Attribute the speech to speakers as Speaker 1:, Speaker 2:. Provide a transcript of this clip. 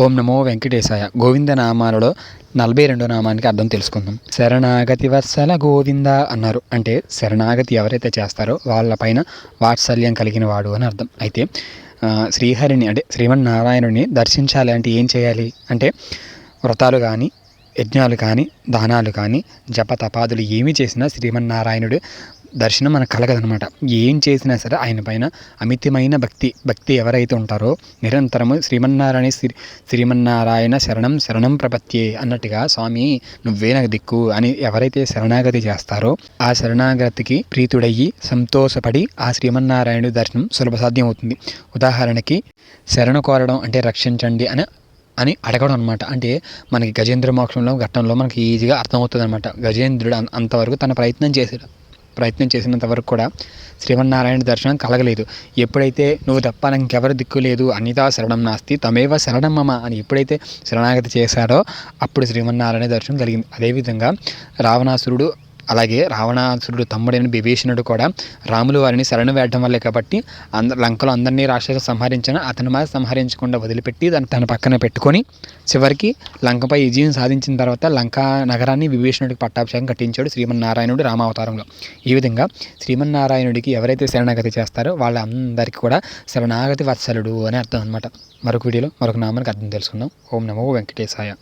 Speaker 1: ఓం నమో వెంకటేశాయ. గోవింద నామాలలో నలభై రెండో నామానికి అర్థం తెలుసుకుందాం. శరణాగతి వత్సల గోవింద అన్నారు. అంటే శరణాగతి ఎవరైతే చేస్తారో వాళ్ళపైన వాత్సల్యం కలిగిన వాడు అని అర్థం. అయితే శ్రీహరిని అంటే శ్రీమన్నారాయణుని దర్శించాలి అంటే ఏం చేయాలి? అంటే వ్రతాలు కానీ యజ్ఞాలు కానీ దానాలు కానీ జపతపాదులు ఏమి చేసినా శ్రీమన్నారాయణుడు దర్శనం మనకు కలగదనమాట ఏం చేసినా సరే ఆయన పైన అమితమైన భక్తి భక్తి ఎవరైతే ఉంటారో నిరంతరము శ్రీమన్నారాయణ శ్రీ శ్రీమన్నారాయణ శరణం శరణం ప్రపత్యే అన్నట్టుగా స్వామి నువ్వే నాకు దిక్కు అని ఎవరైతే శరణాగతి చేస్తారో ఆ శరణాగతికి ప్రీతుడయ్యి సంతోషపడి ఆ శ్రీమన్నారాయణుడి దర్శనం సులభ సాధ్యం అవుతుంది ఉదాహరణకి శరణు కోరడం అంటే రక్షించండి అని అని అడగడం అనమాట అంటే మనకి గజేంద్ర మోక్షంలో ఘట్టంలో మనకి ఈజీగా అర్థమవుతుంది అనమాట గజేంద్రుడు అంతవరకు తన ప్రయత్నం చేశాడు. ప్రయత్నం చేసినంత వరకు కూడా శ్రీమన్నారాయణ దర్శనం కలగలేదు. ఎప్పుడైతే నువ్వు తప్ప నాకు ఇంకెవరు దిక్కు లేదు అనితా శరణం నాస్తి తమేవ శరణం మమ అని ఎప్పుడైతే శరణాగతి చేశాడో అప్పుడు శ్రీమన్నారాయణ దర్శనం కలిగింది అదేవిధంగా రావణాసురుడు అలాగే రావణాసురుడు తమ్ముడైన విభీషణుడు కూడా రాములు వారిని శరణు వేయడం వల్లే కాబట్టి అంద లంకలో అందరినీ రాక్షసులు సంహరించిన అతను మాత్రం సంహరించకుండా వదిలిపెట్టి దాన్ని తన పక్కన పెట్టుకొని చివరికి లంకపై విజయం సాధించిన తర్వాత లంకా నగరాన్ని విభీషణుడికి పట్టాభిషేకం కట్టించాడు శ్రీమన్నారాయణుడు రామావతారంలో. ఈ విధంగా శ్రీమన్నారాయణుడికి ఎవరైతే శరణాగతి చేస్తారో వాళ్ళందరికీ కూడా శరణాగతి వత్సలుడు అని అర్థం అనమాట మరొక వీడియోలో మరొక నామానికి అర్థం తెలుసుకుందాం. ఓం నమో వెంకటేశాయ.